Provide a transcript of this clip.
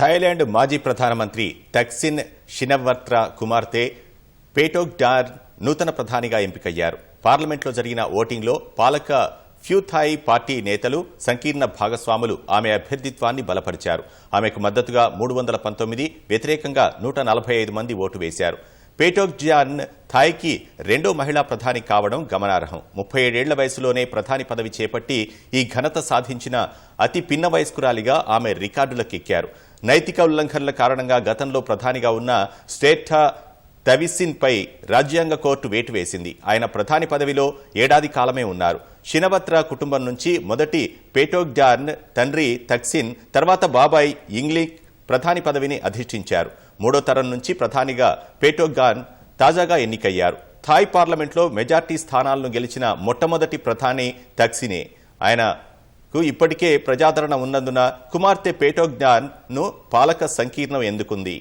Thailand మాజీ ప్రధానమంత్రి Thaksin షినవర్త్ర కుమార్తె పేటోక్ డార్ నూతన ప్రధానిగా ఎంపికయ్యారు పార్లమెంట్లో జరిగిన ఓటింగ్లో పాలక ఫ్యూథాయి పార్టీ నేతలు సంకీర్ణ భాగస్వాములు ఆమె అభ్యర్థిత్వాన్ని బలపరిచారు ఆమెకు మద్దతుగా మూడు వందల పంతొమ్మిది వ్యతిరేకంగా నూట నలభై ఐదు మంది ఓటు వేశారు పేటోక్ జాన్ థాయ్కి రెండో మహిళా ప్రధాని కావడం గమనార్హం ముప్పై ఏడేళ్ళ వయసులోనే ప్రధాని పదవి చేపట్టి ఈ ఘనత సాధించిన అతి పిన్న వయస్కురాలిగా ఆమె రికార్డులకెక్కారు నైతిక ఉల్లంఘనల కారణంగా గతంలో ప్రధానిగా ఉన్న స్టేట్టా తవిసిన్పై రాజ్యాంగ కోర్టు వేటు వేసింది. ఆయన ప్రధాని పదవిలో ఏడాది కాలమే ఉన్నారు. షినబత్రా కుటుంబం నుంచి మొదటి పేటోగ్డాన్ తండ్రి తక్సిన్ తర్వాత బాబాయ్ ఇంగ్లీక్ ప్రధాని పదవిని అధిష్ఠించారు. మూడో తరం నుంచి ప్రధానిగా పేటోగాన్ తాజాగా ఎన్నికయ్యారు. థాయ్ పార్లమెంట్లో మెజార్టీ స్థానాలను గెలిచిన మొట్టమొదటి ప్రధాని తక్సినే. ఆయన కు ఇప్పటికే ప్రజాదరణ ఉన్నందున కుమార్తె పేటోజ్ఞాన్ను పాలక సంకీర్ణం ఎందుకుంది?